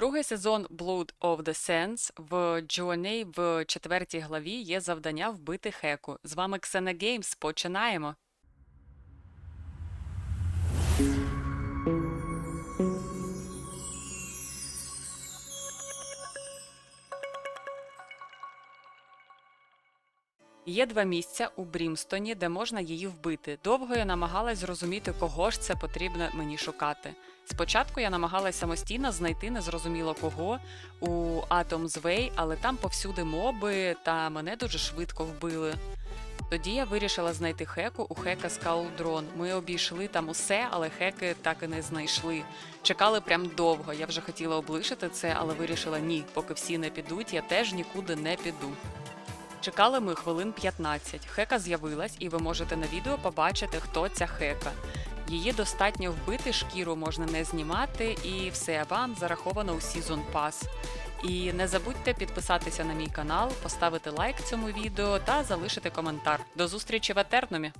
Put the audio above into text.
Другий сезон Blood of the Sands в Джоней в четвертій главі є завдання вбити Хеку. З вами Ксена Геймс. Починаємо. Є два місця у Брімстоні, де можна її вбити. Довго я намагалась зрозуміти, кого ж це потрібно мені шукати. Спочатку я намагалась самостійно знайти незрозуміло кого у Atoms Way, але там повсюди моби, та мене дуже швидко вбили. Тоді я вирішила знайти хеку у хека Скаулдрон. Ми обійшли там усе, але хеки так і не знайшли. Чекали прям довго. Я вже хотіла облишити це, але вирішила ні, поки всі не підуть, я теж нікуди не піду. Чекали ми хвилин 15. Хека з'явилась, і ви можете на відео побачити, хто ця хека. Її достатньо вбити, шкіру можна не знімати, і все вам зараховано у Season Pass. І не забудьте підписатися на мій канал, поставити лайк цьому відео та залишити коментар. До зустрічі в Етернумі!